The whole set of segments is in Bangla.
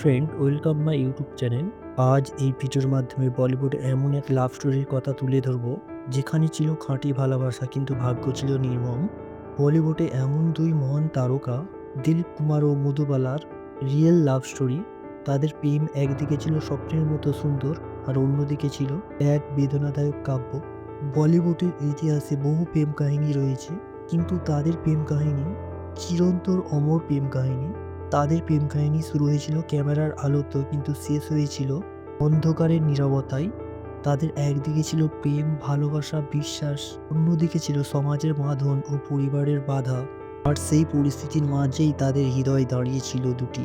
Friend welcome my YouTube channel আজ এই ভিডিওর মাধ্যমে বলিউডে এমন এক লাভ স্টোরির কথা তুলে ধরবো, যেখানে ছিল খাঁটি ভালোবাসা কিন্তু ভাগ্য ছিল নির্মম। বলিউডে এমন দুই মহান তারকা, দিলীপ কুমার ও মধুবালার রিয়েল লাভ স্টোরি তাদের প্রেম একদিকে ছিল স্বপ্নের মতো সুন্দর আর অন্যদিকে ছিল এক বেদনাদায়ক কাব্য। বলিউডের ইতিহাসে বহু প্রেম কাহিনী রয়েছে, কিন্তু তাদের প্রেম কাহিনী চিরন্তর অমর প্রেম কাহিনী। তাদের প্রেম কাহিনী শুরু হয়েছিল ক্যামেরার আলোতে, কিন্তু শেষ হয়েছিল অন্ধকারের নীরবতায়। তাদের একদিকে ছিল প্রেম, ভালোবাসা, বিশ্বাস, অন্যদিকে ছিল সমাজের বাঁধন ও পরিবারের বাধা। আর সেই পরিস্থিতির মাঝেই তাদের হৃদয় দাঁড়িয়েছিল দুটি,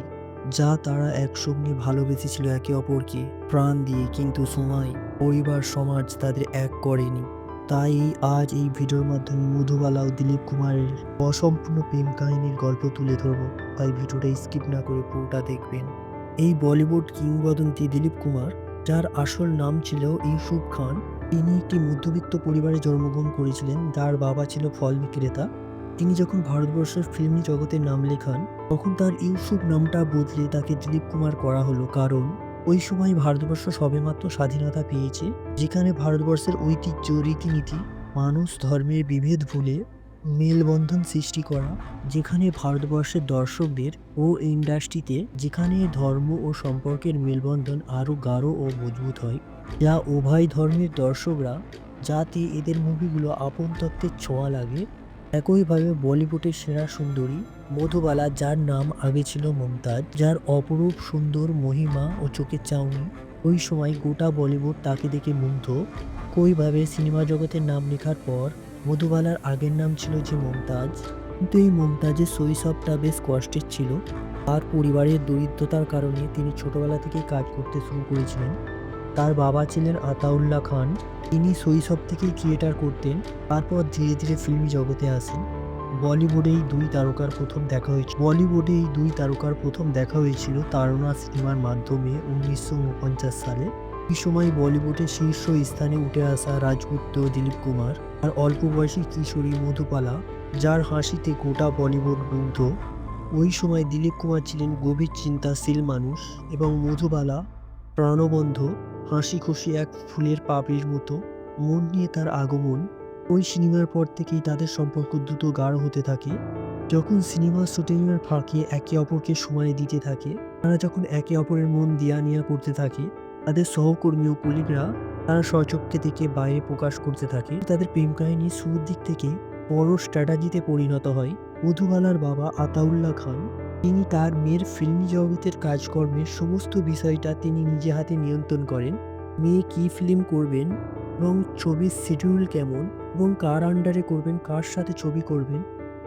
যা তারা একসঙ্গে ভালোবেসেছিল একে অপরকে। প্রাণ দিয়ে, কিন্তু সময়, পরিবার, সমাজ তাদের এক করেনি। তাই আজ এই ভিডিওর মাধ্যমে মধুবালা ও দিলীপ কুমারের অসম্পূর্ণ প্রেম কাহিনীর গল্প তুলে ধরবো। তাই ভিডিওটা স্কিপ না করে পুরোটা দেখবেন। এই বলিউড কিংবদন্তি দিলীপ কুমার, যার আসল নাম ছিল ইউসুফ খান, তিনি একটি মধ্যবিত্ত পরিবারে জন্মগ্রহণ করেছিলেন, যার বাবা ছিল ফল বিক্রেতা। তিনি যখন ভারতবর্ষের ফিল্মি জগতে নাম লেখান, তখন তার ইউসুফ নামটা বদলে তাকে দিলীপ কুমার করা হলো। কারণ ওই সময় ভারতবর্ষ সবেমাত্র স্বাধীনতা পেয়েছে, যেখানে ভারতবর্ষের ঐতিহ্য, রীতিনীতি, মানুষ, ধর্মের বিভেদ ভুলে মেলবন্ধন সৃষ্টি করা, যেখানে ভারতবর্ষের দর্শকদের ও ইন্ডাস্ট্রিতে যেখানে ধর্ম ও সম্পর্কের মেলবন্ধন আরও গাঢ় ও মজবুত হয়, যা উভয় ধর্মের দর্শকরা যাতে এদের মুভিগুলো আপন তত্ত্বের ছোঁয়া লাগে, একইভাবে বলিউডের সেরা সুন্দরী মধুবালা, যার নাম আগে ছিল মমতাজ, যার অপরূপ সুন্দর মহিমা ও চোখের চাউনি। ওই সময় গোটা বলিউড তাকে দেখে মুগ্ধ। কইভাবে সিনেমা জগতের নাম লেখার পর মধুবালার আগের নাম ছিল যে মমতাজ। কিন্তু এই মমতাজের শৈশবটা বেশ কষ্টের ছিল। তার পরিবারের দরিদ্রতার কারণে তিনি ছোটবেলা থেকেই কাজ করতে শুরু করেছিলেন। তার বাবা ছিলেন আতাউল্লাহ খান। তিনি শৈশব থেকেই থিয়েটার করতেন। তারপর ধীরে ধীরে ফিল্মি জগতে আসেন। বলিউডে এই দুই তারকার প্রথম দেখা হয়েছিল। বলিউডে এই দুই তারকার প্রথম দেখা হয়েছিল তারণা সিনেমার মাধ্যমে উনিশশো উনপঞ্চাশ সালে। এই সময় বলিউডে শীর্ষ স্থানে উঠে আসা রাজপুত্র দিলীপ কুমার আর অল্প বয়সী কিশোরী মধুপালা, যার হাসিতে গোটা বলিউড মুগ্ধ। ওই সময় দিলীপ কুমার ছিলেন গভীর চিন্তাশীল মানুষ এবং মধুবালা প্রাণবন্ধ হাসি খুশি এক ফুলের পাপড়ির মতো। মন নিয়ে তার আগমন ওই সিনেমার পর থেকেই তাদের সম্পর্ক দ্রুত গাঢ় হতে থাকে। যখন সিনেমা শুটিংয়ের ফাঁকে একে অপরকে সময় দিতে থাকে, তারা যখন একে অপরের মন দিয়া নিয়া করতে থাকে, তাদের সহকর্মী ও কলিগরা তারা স্বচক্ষে থেকে বাইরে প্রকাশ করতে থাকে। তাদের প্রেম কাহিনী শুরুর দিক থেকে বড় স্ট্র্যাটাজিতে পরিণত হয়। মধুবালার বাবা আতাউল্লাহ খান, তিনি তার মেয়ের ফিল্মি জগতের কাজকর্মের সমস্ত বিষয়টা তিনি নিজে হাতে নিয়ন্ত্রণ করেন। মেয়ে কী ফিল্ম করবেন এবং ছবির শিডিউল কেমন? এবং কার আন্ডারে করবেন, কার সাথে ছবি করবেন,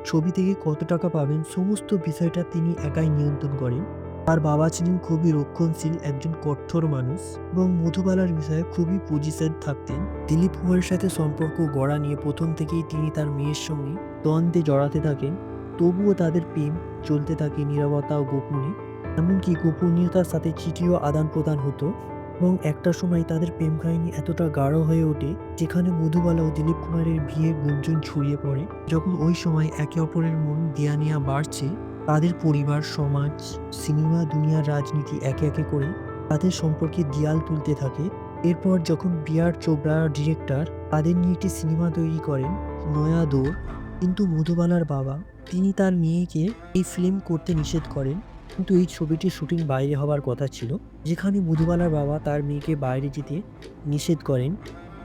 ছবি থেকে কত টাকা পাবেন, সমস্ত বিষয়টা তিনি একাই নিয়ন্ত্রণ করেন। তার বাবা ছিলেন খুবই রক্ষণশীল, একজন কঠোর মানুষ এবং মধুবালার বিষয়ে খুবই পজিশন থাকতেন। দিলীপ কুমারের সাথে সম্পর্ক গড়া নিয়ে প্রথম থেকেই তিনি তার মেয়ের সঙ্গে দ্বন্দ্বে জড়াতে থাকেন। তবুও তাদের প্রেম চলতে থাকে নিরবতা ও গোপনে। এমনকি গোপনীয়তার সাথে চিঠিও আদান প্রদান হতো। এবং একটা সময় তাদের প্রেম কাহিনী এতটা গাঢ় হয়ে ওঠে, যেখানে মধুবালা ও দিলীপ কুমারের বিয়ে গুঞ্জন ছড়িয়ে পড়ে। যখন ওই সময় একে অপরের মন দেয়া নেয়া বাড়ছে, তাদের পরিবার, সমাজ, সিনেমা, দুনিয়ার রাজনীতি একে একে করে তাদের সম্পর্কে দেয়াল তুলতে থাকে। এরপর যখন বিআর চোপড়া ডিরেক্টর তাদের নিয়ে একটি সিনেমা তৈরি করেন, নয়া দৌড় কিন্তু মধুবালার বাবা, তিনি তার মেয়েকে এই ফিল্ম করতে নিষেধ করেন। কিন্তু এই ছবিটির শুটিং বাইরে হওয়ার কথা ছিল, যেখানে মধুবালার বাবা তার মেয়েকে বাইরে যেতে নিষেধ করেন,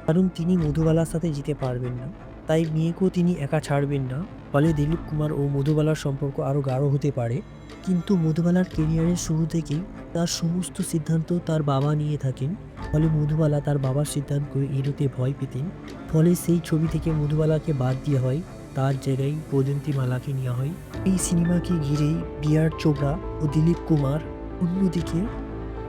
কারণ তিনি মধুবালার সাথে যেতে পারবেন না। তাই মেয়েকেও তিনি একা ছাড়বেন না। ফলে দিলীপ কুমার ও মধুবালার সম্পর্ক আরও গাঢ় হতে পারে। কিন্তু মধুবালার কেরিয়ারের শুরু থেকেই তার সমস্ত সিদ্ধান্ত তার বাবা নিয়ে থাকেন। ফলে মধুবালা তার বাবার সিদ্ধান্তকে এড়োতে ভয় পেতেন। ফলে সেই ছবি থেকে মধুবালাকে বাদ দেওয়া হয়। তার জায়গায় বৈজন্তী মালাকে নেওয়া হয়। এই সিনেমাকে ঘিরেই বিআর চোপড়া ও দিলীপ কুমার অন্যদিকে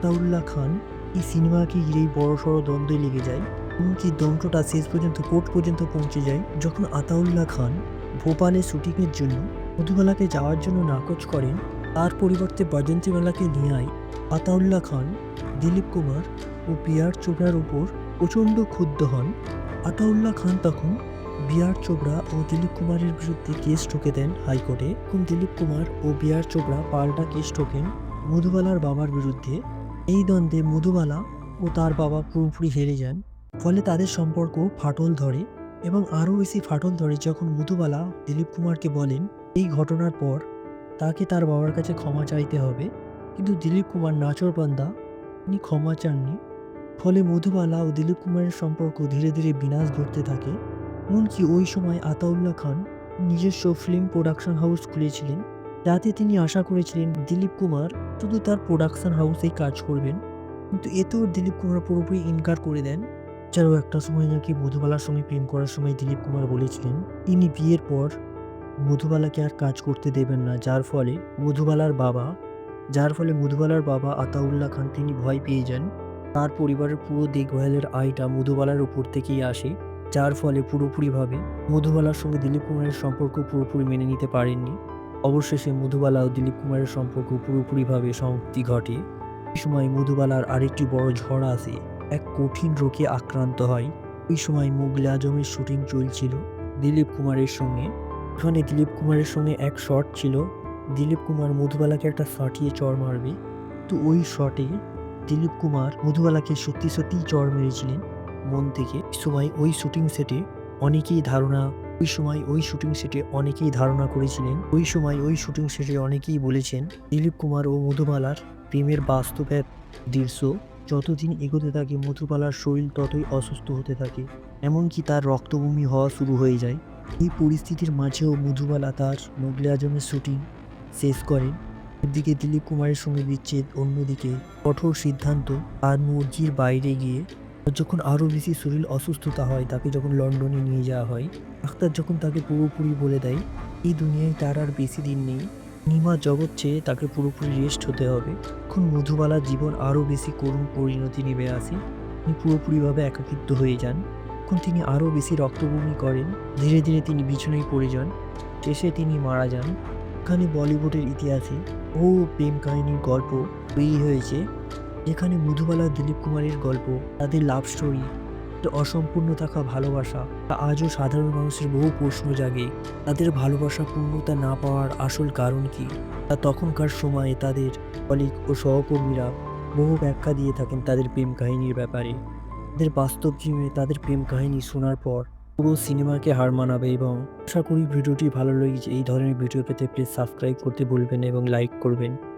তাউল্লাহ খান এই সিনেমাকে ঘিরেই বড়সড় দ্বন্দ্বে লেগে যায়। এমনকি দ্বন্দ্বটা শেষ পর্যন্ত, কোর্ট পর্যন্ত পৌঁছে যায় যখন আতাউল্লাহ খান ভোপালে শুটিংয়ের জন্য মধুবালাকে যাওয়ার জন্য নাকচ করেন। তার পরিবর্তে বৈজন্তীমালাকে নিয়ে আয় আতাউল্লাহ খান, দিলীপ কুমার ও বিআর চোপড়ার উপর প্রচণ্ড ক্ষুব্ধ হন আতাউল্লাহ খান তখন। বিআর চোপড়া ও দিলীপ কুমারের বিরুদ্ধে কেস ঠুকে দেন হাইকোর্টে। এবং দিলীপ কুমার ও বিআর চোপড়া পাল্টা কেস ঠোকেন মধুবালার বাবার বিরুদ্ধে। এই দ্বন্দ্বে মধুবালা ও তার বাবা পুরোপুরি হেরে যান। ফলে তাদের সম্পর্ক ফাটল ধরে এবং আরও বেশি ফাটল ধরে যখন মধুবালা দিলীপ কুমারকে বলেন, এই ঘটনার পর তাকে তার বাবার কাছে ক্ষমা চাইতে হবে। কিন্তু দিলীপ কুমার নাচরবান্দা তিনি ক্ষমা চাননি। ফলে মধুবালা ও দিলীপ কুমারের সম্পর্ক ধীরে ধীরে বিনাশ ঘটতে থাকে। এমনকি ওই সময় আতাউল্লাহ খান নিজস্ব ফিল্ম প্রোডাকশন হাউস খুলেছিলেন। যাতে তিনি আশা করেছিলেন দিলীপ কুমার শুধু তার প্রোডাকশন হাউসেই কাজ করবেন। কিন্তু এতেও দিলীপ কুমার পুরোপুরি ইনকার করে দেন। এছাড়াও একটা সময় নাকি মধুবালার সঙ্গে প্রেম করার সময় দিলীপ কুমার বলেছিলেন তিনি বিয়ের পর মধুবালাকে আর কাজ করতে দেবেন না। যার ফলে মধুবালার বাবা, যার ফলে মধুবালার বাবা আতাউল্লাহ খান তিনি ভয় পেয়ে যান। তার পরিবারের পুরো দেখভালের আয়টা মধুবালার উপর থেকেই আসে। যার ফলে পুরোপুরিভাবে মধুবালার সঙ্গে দিলীপ কুমারের সম্পর্ক পুরোপুরি মেনে নিতে পারেননি। অবশেষে মধুবালা ও দিলীপ কুমারের সম্পর্ক পুরোপুরিভাবে সমাপ্তি ঘটে। এই সময় মধুবালার আরেকটি বড় ঝড় আসে। এক কঠিন রোগে আক্রান্ত হয়। ওই সময় মুগলে আজমের শুটিং চলছিল দিলীপ কুমারের সঙ্গে। ওখানে দিলীপ কুমারের সঙ্গে এক শট ছিল। দিলীপ কুমার মধুবালাকে একটা ফাটিয়ে চড় মারবে। তো ওই শটে দিলীপ কুমার মধুবালাকে সত্যি সত্যিই চড় মেরেছিলেন। মন থেকে সময় ওই শুটিং সেটে অনেকেই ধারণা, ওই সময় ওই শুটিং সেটে অনেকেই ধারণা করেছিলেন, ওই সময় ওই শুটিং সেটে অনেকেই বলেছেন, দিলীপ কুমার ও মধুবালার প্রেমের বাস্তব এক দৃশ্য যতদিন এগোতে থাকে মধুবালার শরীর ততই অসুস্থ হতে থাকে। এমনকি তার রক্তভূমি হওয়া শুরু হয়ে যায়। এই পরিস্থিতির মাঝেও মধুবালা তার মোগলে আজমের শুটিং শেষ করেন। একদিকে দিলীপ কুমারের সঙ্গে বিচ্ছেদ, অন্যদিকে কঠোর সিদ্ধান্ত আর মর্জির বাইরে গিয়ে যখন আরও বেশি শরীর অসুস্থতা হয়, তাকে যখন লন্ডনে নিয়ে যাওয়া হয় ডাক্তার যখন তাকে পুরোপুরি বলে দেয়, এই দুনিয়ায় তার আর বেশি দিন নেই। নিমা জগৎ চেয়ে তাকে পুরোপুরি রেস্ট হতে হবে। এখন মধুবালার জীবন আরও বেশি করুণ পরিণতি নেমে আসে। তিনি পুরোপুরিভাবে একাকিত্ব হয়ে যান। এখন তিনি আরও বেশি রক্তভূমি করেন। ধীরে ধীরে তিনি বিছানায় পড়ে যান। শেষে তিনি মারা যান। এখানে বলিউডের ইতিহাসে বহু প্রেম কাহিনীর গল্প তৈরি হয়েছে। যেখানে মধুবালা দিলীপ কুমারের গল্প, তাদের লাভ স্টোরি অসম্পূর্ণ থাকা ভালোবাসা, তা আজও সাধারণ মানুষের বহু প্রশ্ন জাগে। তাদের ভালোবাসা পূর্ণতা না পাওয়ার আসল কারণ কি? তা তখনকার সময়ে তাদের কলিগ ও সহকর্মীরা বহু ব্যাখ্যা দিয়ে থাকেন তাদের প্রেম কাহিনীর ব্যাপারে। তাদের বাস্তব জীবনে তাদের প্রেম কাহিনী শোনার পর পুরো সিনেমাকে হার মানাবে এবং আশা করি ভিডিওটি ভালো লেগেছে। এই ধরনের ভিডিও পেতে প্লিজ সাবস্ক্রাইব করতে ভুলবেন এবং লাইক করবেন।